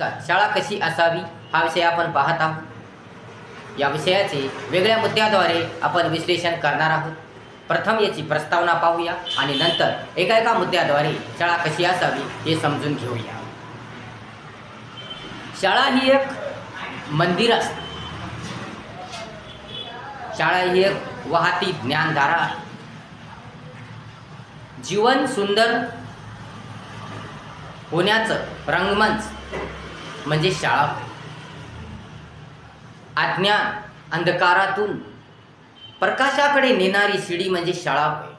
नमस्कार. शाळा कशी असावी? हा विषय आपण पाहत आहोत. या विषयाचे वेगळ्या मुद्द्याद्वारे आपण विश्लेषण करणार आहोत. प्रथम याची प्रस्तावना पाहूया आणि नंतर एका एका मुद्द्याद्वारे शाळा कशी असावी हे समजून घेऊया. शाळा ही एक मंदिर असते. शाळा ही एक वाहती ज्ञानधारा आहे. जीवन सुंदर होण्याचं रंगमंच म्हणजे शाळा. होय. अज्ञान अंधकारातून प्रकाशाकडे नेणारी शिडी म्हणजे शाळा होय.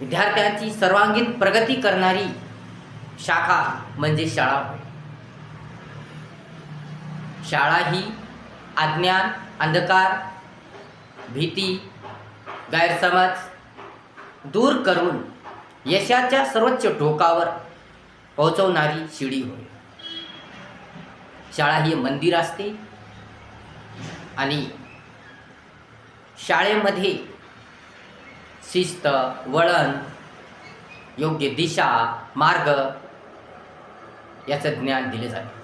विद्यार्थ्यांची सर्वांगीण प्रगती करणारी शाखा म्हणजे शाळा होय. शाळा ही अज्ञान अंधकार भीती गैरसमज दूर करून यशाच्या सर्वोच्च टोकावर पोहोचवणारी शिडी होय. शाळा ही मंदिर असते. आणि शाळेमध्ये शिस्त वळण योग्य दिशा मार्ग याचं ज्ञान दिले जाते.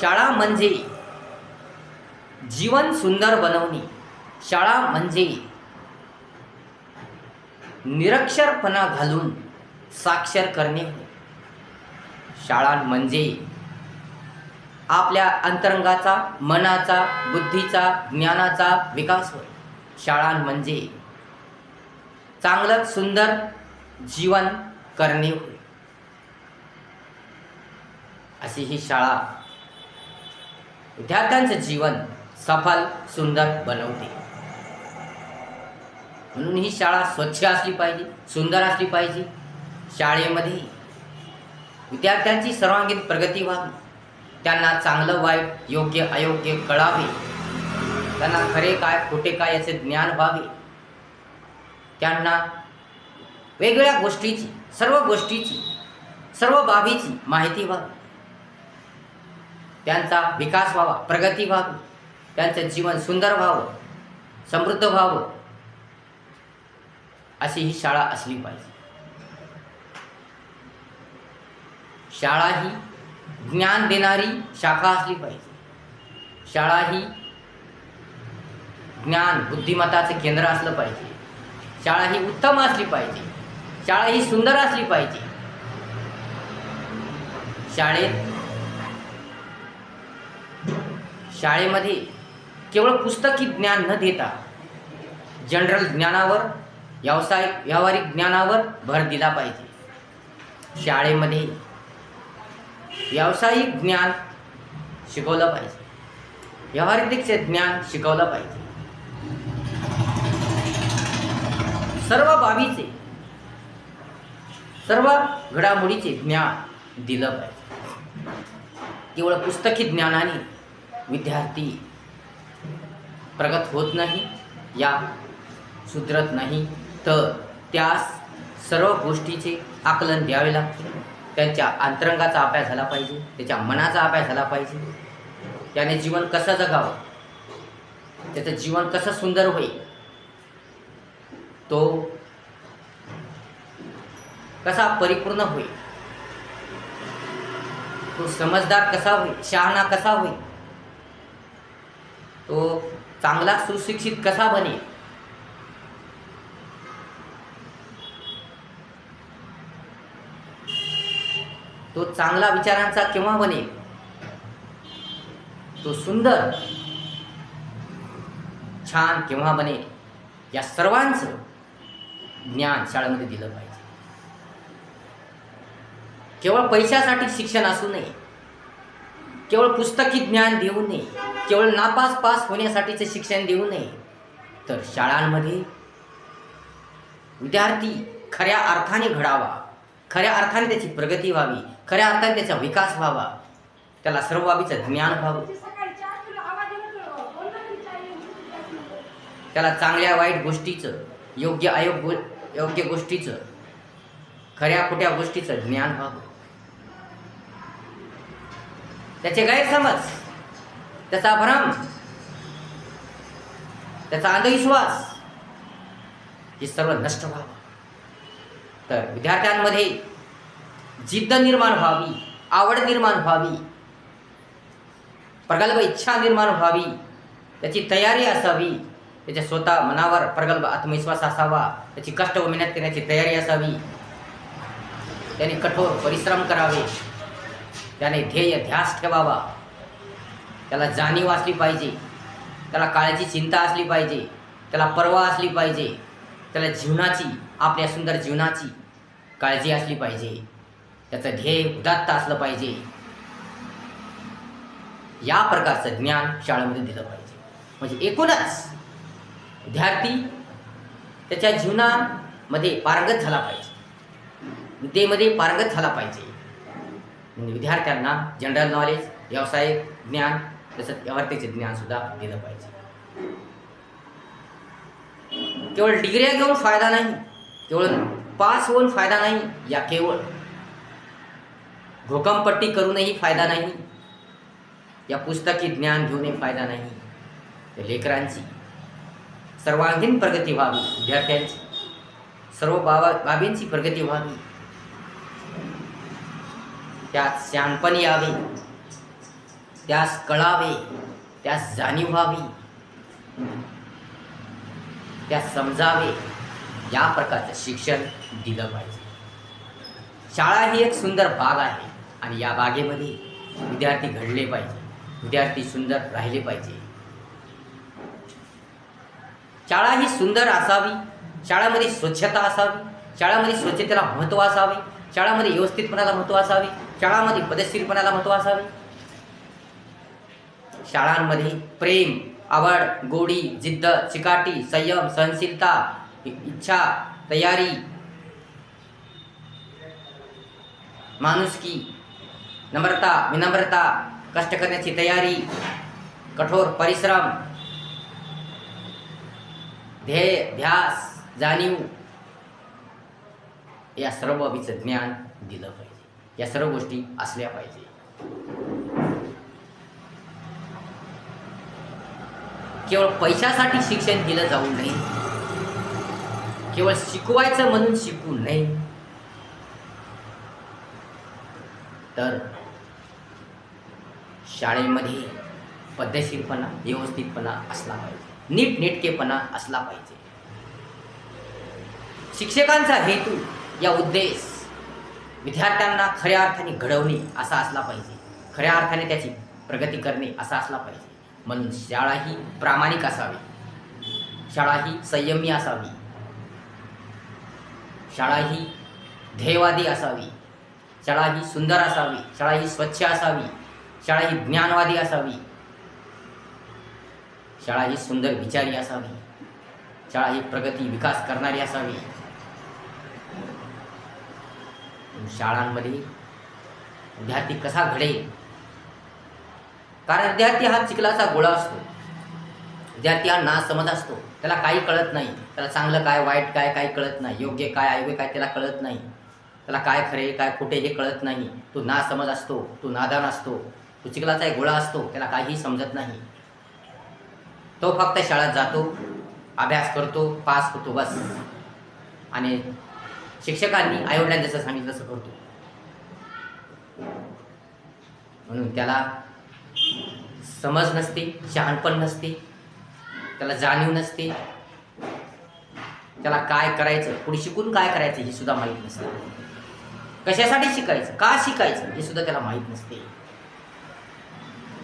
शाळा म्हणजे जीवन सुंदर बनवणे. शाळा म्हणजे निरक्षरपणा घालून साक्षर करणे. होय. शाळा म्हणजे आपल्या अंतरंगाचा मनाचा बुद्धीचा ज्ञानाचा विकास होय. शाळा म्हणजे चांगलं सुंदर जीवन करणे होय. अशी ही शाळा विद्यार्थ्यांचं जीवन सफल सुंदर बनवते. म्हणून ही शाळा स्वच्छ असली पाहिजे सुंदर असली पाहिजे. शाळेमध्ये विद्यार्थ्यांची सर्वांगीण प्रगती व्हावी. त्यांना चांगलं वाईट योग्य अयोग्य कळावे. त्यांना खरे काय खोटे काय याचे ज्ञान व्हावे. त्यांना वेगवेगळ्या गोष्टीची सर्व गोष्टीची सर्व बाबीची माहिती व्हावी. त्यांचा विकास व्हावा प्रगती व्हावी. त्यांचं जीवन सुंदर व्हावं समृद्ध व्हावं. अशी ही शाळा असली पाहिजे. शाळा ही ज्ञान देणारी शाखा असली पाहिजे. शाळा ही ज्ञान बुद्धिमत्ताचं केंद्र असलं पाहिजे. शाळा ही उत्तम असली पाहिजे. शाळा ही सुंदर असली पाहिजे. शाळेत शाळेमध्ये केवळ पुस्तकी ज्ञान न देता जनरल ज्ञानावर व्यावसायिक व्यावहारिक ज्ञानावर भर दिला पाहिजे. शाळेमध्ये व्यावसायिक ज्ञान शिकवलं पाहिजे. व्यावहारिकतेचे ज्ञान शिकवलं पाहिजे. सर्व बाबीचे सर्व घडामोडीचे ज्ञान दिलं पाहिजे. केवळ पुस्तकी ज्ञानाने विद्यार्थी प्रगत होत नाही या सुधरत नाही तर त्यास सर्व गोष्टीचे आकलन द्यावे लागते. त्यांच्या अंतरंगाचा अभ्यास झाला पाहिजे त्याच्या मनाचा अभ्यास झाला पाहिजे. त्याने जीवन कसं जगावं त्याचं जीवन कसं सुंदर होईल तो कसा परिपूर्ण होईल तो समजदार कसा होईल शहाणा कसा होईल तो चांगला सुशिक्षित कसा बनेल तो चांगला विचारांचा केव्हा बनेल तो सुंदर छान केव्हा बनेल या सर्वांचं ज्ञान शाळेमध्ये दिलं पाहिजे. केवळ पैशासाठी शिक्षण असू नये. केवळ पुस्तकी ज्ञान देऊ नये. केवळ नापास पास होण्यासाठीचे शिक्षण देऊ नये. तर शाळांमध्ये विद्यार्थी खऱ्या अर्थाने घडावा खऱ्या अर्थाने त्याची प्रगती व्हावी खऱ्या अर्थाने त्याचा विकास व्हावा. त्याला सर्व बाबीचं ज्ञान व्हावं. त्याला चांगल्या वाईट गोष्टीचं योग्य अयोग योग्य गोष्टीचं खऱ्या खोट्या गोष्टीचं ज्ञान व्हावं. त्याचे गैरसमज त्याचा भ्रम त्याचा अंधविश्वास हे सर्व नष्ट व्हावं. तर विद्यार्थ्यांमध्ये जिद्द निर्माण व्हावी आवड निर्माण व्हावी प्रगल्भ इच्छा निर्माण व्हावी त्याची तयारी असावी त्याच्या स्वतः मनावर प्रगल्भ आत्मविश्वास असावा त्याची कष्ट व मेहनत करण्याची तयारी असावी. त्याने कठोर परिश्रम करावे त्याने ध्येय ध्यास ठेवावा. त्याला जाणीव असली पाहिजे त्याला काळाची चिंता असली पाहिजे त्याला पर्वा असली पाहिजे त्याला जीवनाची आपल्या सुंदर जीवनाची काळजी असली पाहिजे. त्याचं ध्येय उदात्त असलं पाहिजे. या प्रकारचं ज्ञान शाळेमध्ये दिलं पाहिजे. म्हणजे एकूणच विद्यार्थी त्याच्या जीवनामध्ये पारंगत झाला पाहिजे. विद्येमध्ये पारंगत झाला पाहिजे. म्हणजे विद्यार्थ्यांना जनरल नॉलेज व्यावसायिक ज्ञान तसंच व्यवहारतेचे ज्ञानसुद्धा दिलं पाहिजे. केवळ डिग्र्या घेऊन फायदा नाही. केवळ पास होऊन फायदा नाही. या केवळ घोकमपट्टी करूनही फायदा नाही. या पुस्तकी ज्ञान घेऊनही फायदा नाही. लेकरांची सर्वांगीण प्रगती व्हावी विद्यार्थ्यांची सर्व बाबा बाबींची प्रगती व्हावी. त्यात शहाणपण यावे त्यास कळावे त्यास जाणीव व्हावी त्यास समजावे या प्रकारचं शिक्षण दिलं पाहिजे. शाळा ही एक सुंदर बाग आहे. आणि या बागेमध्ये विद्यार्थी घडले पाहिजे. विद्यार्थी सुंदर राहिले पाहिजे. शाळा ही सुंदर असावी. शाळामध्ये स्वच्छता असावी. शाळामध्ये स्वच्छतेला महत्त्व असावे. शाळामध्ये व्यवस्थितपणाला महत्त्व असावे. शाळामध्ये पदस्थीरपणाला महत्त्व असावे. शाळांमध्ये प्रेम आवड गोडी जिद्द चिकाटी संयम सहनशीलता इच्छा तयारी माणुसकी नम्रता विनम्रता कष्ट करण्याची तयारी कठोर परिश्रम ध्येय ध्यास जाणीव या सर्व बाबीचं ज्ञान दिलं पाहिजे. या सर्व गोष्टी असल्या पाहिजे. केवळ पैशासाठी शिक्षण दिलं जाऊ नये. केवळ शिकवायचं म्हणून शिकू नये. तर शाळेमध्ये पद्धतशीरपणा व्यवस्थितपणा असला पाहिजे. नीटनेटकेपणा असला पाहिजे. शिक्षकांचा हेतू या उद्देश विद्यार्थ्यांना खऱ्या अर्थाने घडवणे असा असला पाहिजे. खऱ्या अर्थाने त्याची प्रगती करणे असा असला पाहिजे. म्हणून शाळा ही प्रामाणिक असावी. शाळा ही संयमी असावी. शाळा ही ध्येयवादी असावी. शाळा ही सुंदर असावी. शाळा ही स्वच्छ असावी. शाळा ही ज्ञानवादी असावी. शाळा ही सुंदर विचारी असावी. शाळा ही प्रगती विकास करणारी असावी. शाळांमध्ये विद्यार्थी कसा घडेल? कारण विद्यार्थी हा चिखलाचा गोळा असतो. विद्यार्थी हा ना समज असतो. त्याला काही कळत नाही. त्याला चांगलं काय वाईट काय काही कळत नाही. योग्य काय अयोग्य काय त्याला कळत नाही. त्याला काय खरे काय खोटे हे कळत नाही. तो ना समज असतो. तो नादान असतो. तो चिखलाचा एक गोळा असतो त्याला काहीही समजत नाही. तो फक्त शाळेत जातो अभ्यास करतो पास होतो बस. आणि शिक्षकांनी आईवडिलांनी जसं सांगितलं तसं करतो. म्हणून त्याला समज नसते शहाणपण नसते त्याला जाणीव नसते. त्याला काय करायचं पुढे शिकून काय करायचं हे सुद्धा माहीत नसतं. कशासाठी शिकायचं का शिकायचं हे सुद्धा त्याला माहीत नसते.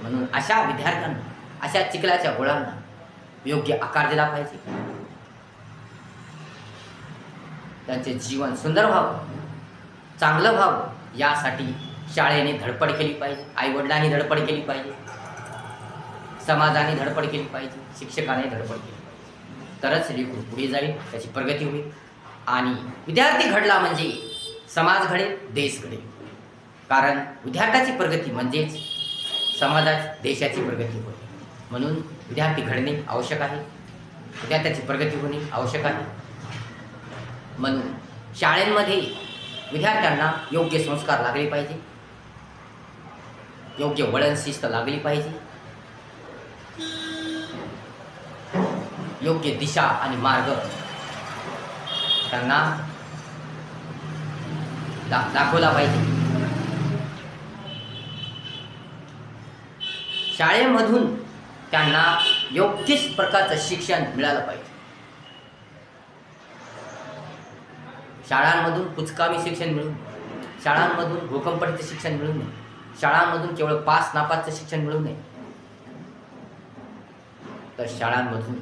म्हणून अशा विद्यार्थ्यांना अशा चिखलाच्या गोळांना योग्य आकार दिला पाहिजे. त्यांचे जीवन सुंदर व्हावं चांगलं व्हावं यासाठी शाळेने धडपड केली पाहिजे आईवडिलांनी धडपड केली पाहिजे समाजाने धडपड केली पाहिजे शिक्षकाने धडपड केली पाहिजे. तरच लेकरू पुढे जाईल त्याची प्रगती होईल. आणि विद्यार्थी घडला म्हणजे समाज घडेल देश घडेल. कारण विद्यार्थ्याची प्रगती म्हणजेच समाजात देशाची प्रगती होईल म्हणून विद्यार्थी घडणे आवश्यक आहे. विद्यार्थ्याची प्रगती होणे आवश्यक आहे. म्हणून शाळेमध्ये विद्यार्थ्यांना योग्य संस्कार लागले पाहिजे. योग्य वळण शिस्त लागली पाहिजे. योग्य दिशा आणि मार्ग त्यांना दा दाखवला पाहिजे. शाळेमधून त्यांना योग्यच प्रकारचं शिक्षण मिळालं पाहिजे. शाळांमधून कुचकामी शिक्षण मिळून शाळांमधून भूकंपटीचं शिक्षण मिळू नये शाळांमधून केवळ पास नापासचं शिक्षण मिळू नये तर शाळांमधून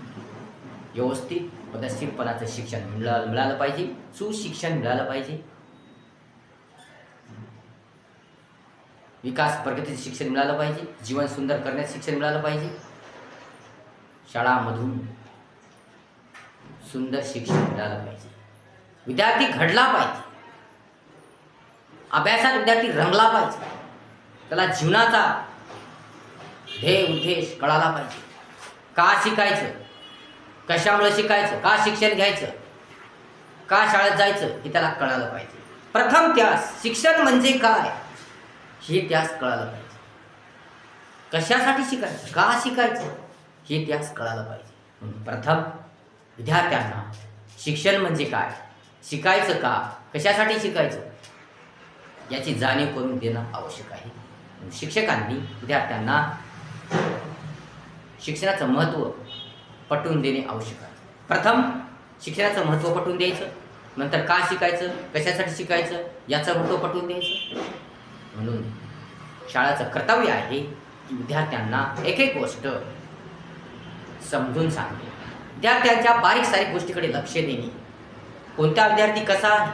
व्यवस्थित पदस्थीरपणाचं शिक्षण मिळालं मिळालं पाहिजे सुशिक्षण मिळालं पाहिजे. विकास प्रगतीचं शिक्षण मिळालं पाहिजे. जीवन सुंदर करण्याचं शिक्षण मिळालं पाहिजे. शाळामधून सुंदर शिक्षण मिळालं पाहिजे. विद्यार्थी घडला पाहिजे. अभ्यासात विद्यार्थी रंगला पाहिजे. त्याला जीवनाचा ध्येय उद्देश कळाला पाहिजे. का शिकायचं? कशामुळे शिकायचं? का शिक्षण घ्यायचं? का शाळेत जायचं? हे त्याला कळालं पाहिजे. प्रथम त्यास शिक्षण म्हणजे काय? हे त्यास कळायला पाहिजे. कशासाठी शिकायचं? का शिकायचं? हे त्यास कळायला पाहिजे. म्हणून प्रथम विद्यार्थ्यांना शिक्षण म्हणजे काय? शिकायचं का? कशासाठी शिकायचं? याची जाणीव करून देणं आवश्यक आहे. शिक्षकांनी विद्यार्थ्यांना शिक्षणाचं महत्त्व पटवून देणे आवश्यक आहे. प्रथम शिक्षणाचं महत्त्व पटवून द्यायचं. नंतर का शिकायचं? कशासाठी शिकायचं? याचं महत्त्व पटवून द्यायचं. म्हणून शाळेचं कर्तव्य आहे की विद्यार्थ्यांना एक एक गोष्ट समजून सांगणे. विद्यार्थ्यांच्या बारीक सारीक गोष्टीकडे लक्ष देणे. कोणता विद्यार्थी कसा आहे?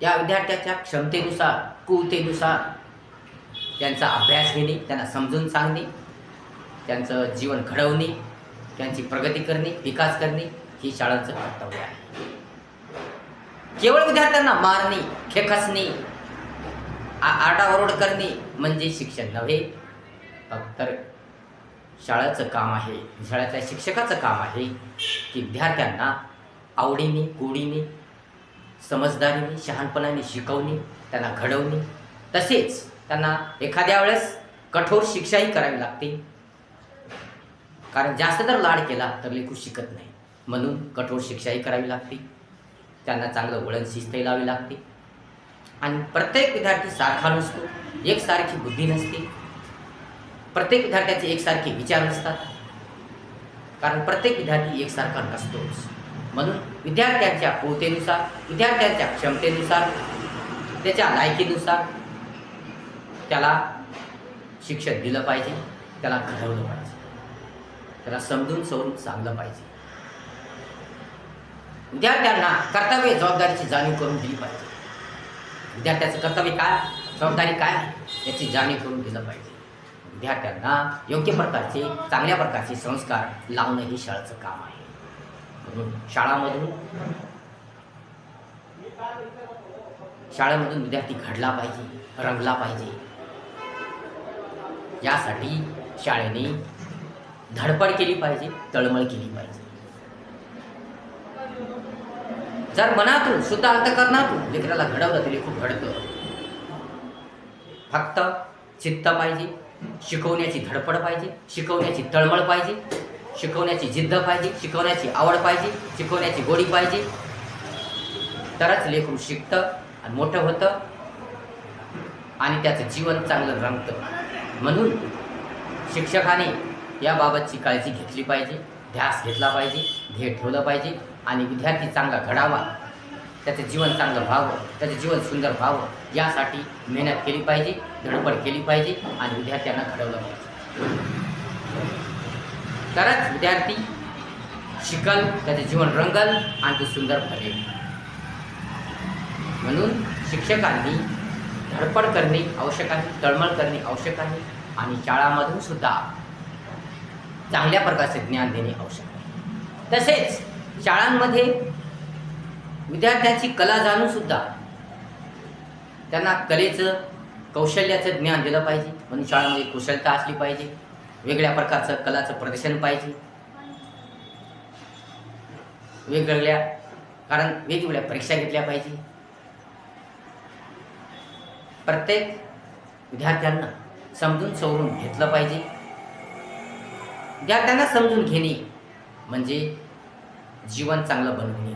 त्या विद्यार्थ्याच्या क्षमतेनुसार कुवतेनुसार त्यांचा अभ्यास घेणे त्यांना समजून सांगणे त्यांचं जीवन घडवणे त्यांची प्रगती करणे विकास करणे ही शाळांचं कर्तव्य आहे. केवळ विद्यार्थ्यांना मारणे खेकसणे आ- आरडाओरड करणे म्हणजे शिक्षण नव्हे. तर शाळेचं काम आहे. शाळेतल्या शिक्षकाचं काम आहे की विद्यार्थ्यांना आवडीने गोडीने समजदारीने शहाणपणाने शिकवणे त्यांना घडवणे. तसेच त्यांना एखाद्या वेळेस कठोर शिक्षाही करावी लागते. कारण जास्त जर लाड केला तर लेखू शिकत नाही. म्हणून कठोर शिक्षाही करावी लागते. त्यांना चांगलं वळण शिस्तही लावी लागते. आणि प्रत्येक विद्यार्थी सारखा नसतो एकसारखी बुद्धी नसते. प्रत्येक विद्यार्थ्याचे एकसारखे विचार नसतात कारण प्रत्येक विद्यार्थी एकसारखा नसतोच. म्हणून विद्यार्थ्यांच्या पोतेनुसार विद्यार्थ्यांच्या क्षमतेनुसार त्याच्या लायकीनुसार त्याला शिक्षण दिलं पाहिजे त्याला घडवलं पाहिजे. त्याला समजून सवरून सांगलं पाहिजे. विद्यार्थ्यांना कर्तव्य जबाबदारीची जाणीव करून दिली पाहिजे. विद्यार्थ्याचं कर्तव्य काय? जबाबदारी काय? आहे याची जाणीव करून दिलं पाहिजे. विद्यार्थ्यांना योग्य प्रकारचे चांगल्या प्रकारचे संस्कार लावणं हे शाळेचं काम आहे. म्हणून शाळामधून शाळेमधून विद्यार्थी घडला पाहिजे रंगला पाहिजे. यासाठी शाळेने धडपड केली पाहिजे तळमळ केली पाहिजे. जर मनातून सुद्धा अंतकरणातून लेकराला घडवलं तरी खूप घडतं. फक्त चित्त पाहिजे शिकवण्याची धडपड पाहिजे शिकवण्याची तळमळ पाहिजे शिकवण्याची जिद्द पाहिजे शिकवण्याची आवड पाहिजे शिकवण्याची गोडी पाहिजे. तरच लेखून शिकतं आणि मोठं होतं आणि त्याचं जीवन चांगलं रंगतं म्हणून शिक्षकाने याबाबतची काळजी घेतली पाहिजे ध्यास घेतला पाहिजे ध्येय ठेवलं पाहिजे. आणि विद्यार्थी चांगला घडावा त्याचं जीवन चांगलं व्हावं त्याचं जीवन सुंदर व्हावं यासाठी मेहनत केली पाहिजे धडपड केली पाहिजे आणि विद्यार्थ्यांना घडवलं पाहिजे. तरच विद्यार्थी शिकल त्याचं जीवन रंगल आणि ते सुंदर भरेल म्हणून शिक्षकांनी धडपड करणे आवश्यक आहे तळमळ करणे आवश्यक आहे आणि शाळामधून सुद्धा चांगल्या प्रकारचे ज्ञान देणे आवश्यक आहे. तसेच शाळांमध्ये विद्यार्थ्यांची कला जाणून सुद्धा त्यांना कलेचं कौशल्याचं ज्ञान दिलं पाहिजे. म्हणून शाळांमध्ये कुशलता असली पाहिजे. वेगळ्या प्रकारचं कलाचं प्रदर्शन पाहिजे. वेगवेगळ्या कारण वेगवेगळ्या परीक्षा घेतल्या पाहिजे. प्रत्येक विद्यार्थ्यांना समजून सवरून घेतलं पाहिजे. विद्यार्थ्यांना समजून घेणे म्हणजे जीवन चांगलं बनवणे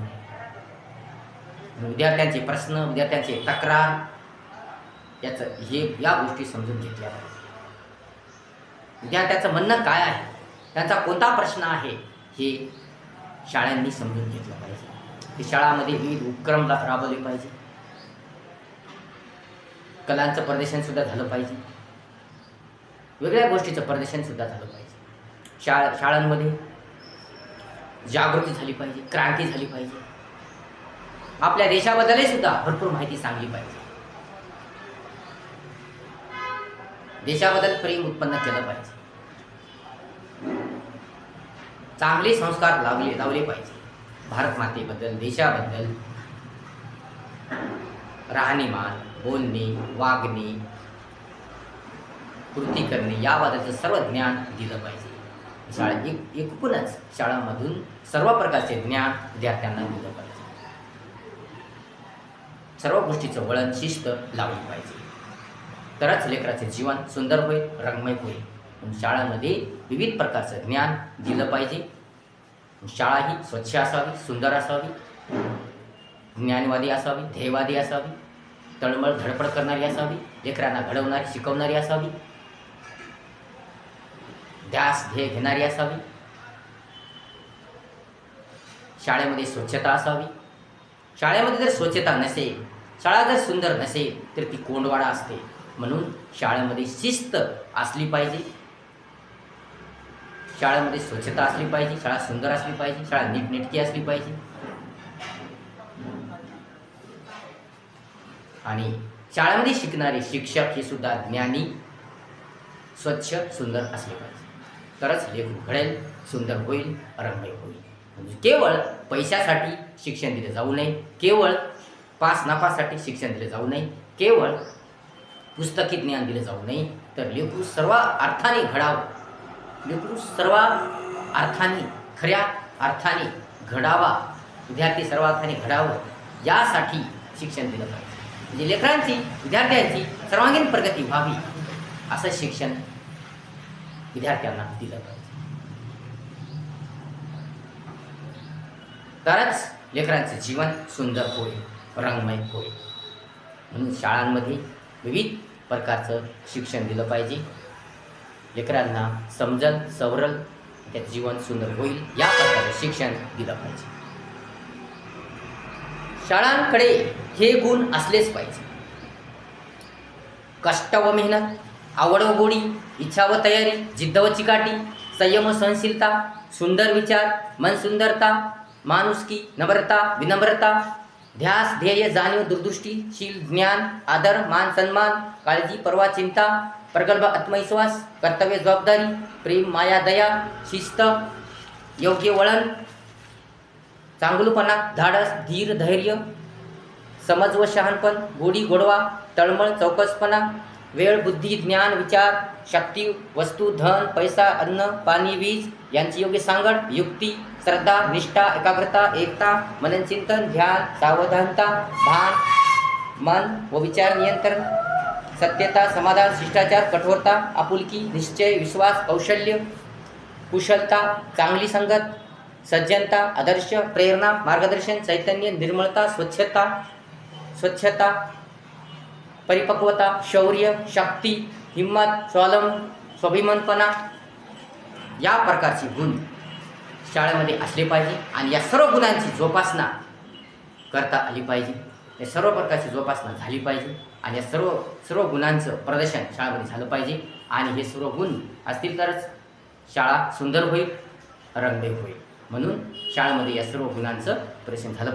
विद्यार्थ्यांचे प्रश्न विद्यार्थ्यांचे तक्रार याचं हे या गोष्टी समजून घेतल्या पाहिजे. विद्यार्थ्याचं म्हणणं काय आहे? त्यांचा कोणता प्रश्न आहे? हे शाळांनी समजून घेतलं पाहिजे. हे शाळामध्ये विविध उपक्रम राबवले पाहिजे. कलांचं प्रदर्शनसुद्धा झालं पाहिजे. वेगळ्या गोष्टीचं प्रदर्शनसुद्धा झालं पाहिजे. शाळा शाळांमध्ये जागृती झाली पाहिजे क्रांती झाली पाहिजे. आपल्या देशाबद्दलही सुद्धा भरपूर माहिती सांगली पाहिजे. देशाबद्दल प्रेम उत्पन्न केलं पाहिजे. चांगले संस्कार लावले लावले पाहिजे. भारत मातेबद्दल देशाबद्दल. राहणीमान बोलणे वागणे कृती करणे याबद्दलचं सर्व ज्ञान दिलं पाहिजे. शाळा एक एकूणच शाळांमधून सर्व प्रकारचे ज्ञान विद्यार्थ्यांना दिलं पाहिजे सर्व गोष्टीचं वळण शिस्त लावली पाहिजे. तरच लेकराचे जीवन सुंदर होईल रंगमय होईल. म्हणून शाळांमध्ये विविध प्रकारचं ज्ञान दिलं पाहिजे. शाळा ही स्वच्छ असावी सुंदर असावी. ज्ञानवादी असावी ध्येयवादी असावी. तळमळ धडपड करणारी असावी. लेकरांना घडवणारी शिकवणारी असावी. ध्यास ध्येय घेणारी असावी. शाळेमध्ये स्वच्छता असावी. शाळेमध्ये जर स्वच्छता नसेल शाळा जर सुंदर नसेल तर ती कोंडवाडा असते. म्हणून शाळेमध्ये शिस्त असली पाहिजे. शाळेमध्ये स्वच्छता असली पाहिजे शाळा सुंदर असली पाहिजे शाळा नीटनेटकी असली पाहिजे. आणि शाळेमध्ये शिकणारे शिक्षक हे सुद्धा ज्ञानी स्वच्छ सुंदर असले पाहिजे. तरच लेखन घडेल सुंदर होईल रंगमय होईल. म्हणजे केवळ पैशासाठी शिक्षण दिले जाऊ नये केवळ पास नफासाठी शिक्षण दिले जाऊ नये केवळ पुस्तकी ज्ञान दिले जाऊ नये तर लेकरू सर्व अर्थाने घडावं. लेकरू सर्व अर्थाने खऱ्या अर्थाने घडावा. विद्यार्थी सर्व अर्थाने घडावं यासाठी शिक्षण दिलं पाहिजे. म्हणजे लेकरांची विद्यार्थ्यांची सर्वांगीण प्रगती व्हावी असं शिक्षण विद्यार्थ्यांना दिलं पाहिजे. तरच लेकरांचे जीवन सुंदर होईल रंगमय होईल. म्हणून शाळांमध्ये विविध प्रकारचं शिक्षण दिलं पाहिजे. लेकरांना समजल सवरल त्याचं जीवन सुंदर होईल या प्रकारचं शिक्षण दिलं पाहिजे. शाळांकडे हे गुण असलेच पाहिजे. कष्ट व मेहनत आवड व गोडी इच्छा व तयारी जिद्द व चिकाटी संयम व सहनशीलता सुंदर विचार मन सुंदरता माणुसकी नम्रता विनम्रता ध्यास ध्येय जाणीव दुर्दृष्टीशील ज्ञान आदर मान सन्मान काळजी परवा चिंता प्रगल्भ आत्मविश्वास कर्तव्य जबाबदारी प्रेम माया दया शिस्त योग्य वळण चांगलूपणा धाडस धीर धैर्य समज व शहाणपण गोडी गोडवा तळमळ चौकसपणा वेळ बुद्धी ज्ञान विचार शक्ती वस्तू धन पैसा अन्न पाणी वीज यांची योग्य सांगड युक्ती श्रद्धा निष्ठा एकाग्रता एकता मननचिंतन ध्यान सावधानता भान मन व विचार नियंत्रण सत्यता समाधान शिष्टाचार कठोरता आपुलकी निश्चय विश्वास कौशल्य कुशलता चांगली संगत सज्जनता आदर्श प्रेरणा मार्गदर्शन चैतन्य निर्मळता स्वच्छता स्वच्छता परिपक्वता शौर्य शक्ती हिंमत स्वावलंब स्वाभिमानपणा या प्रकारची गुण शाळेमध्ये असले पाहिजे आणि या सर्व गुणांची जोपासना करता आली पाहिजे. या सर्व प्रकारची जोपासना झाली पाहिजे आणि या सर्व सर्व गुणांचं प्रदर्शन शाळेमध्ये झालं पाहिजे आणि हे सर्व गुण असतील तरच शाळा सुंदर होईल रंगदेव होईल. म्हणून शाळेमध्ये या सर्व गुणांचं प्रदर्शन झालं पाहिजे.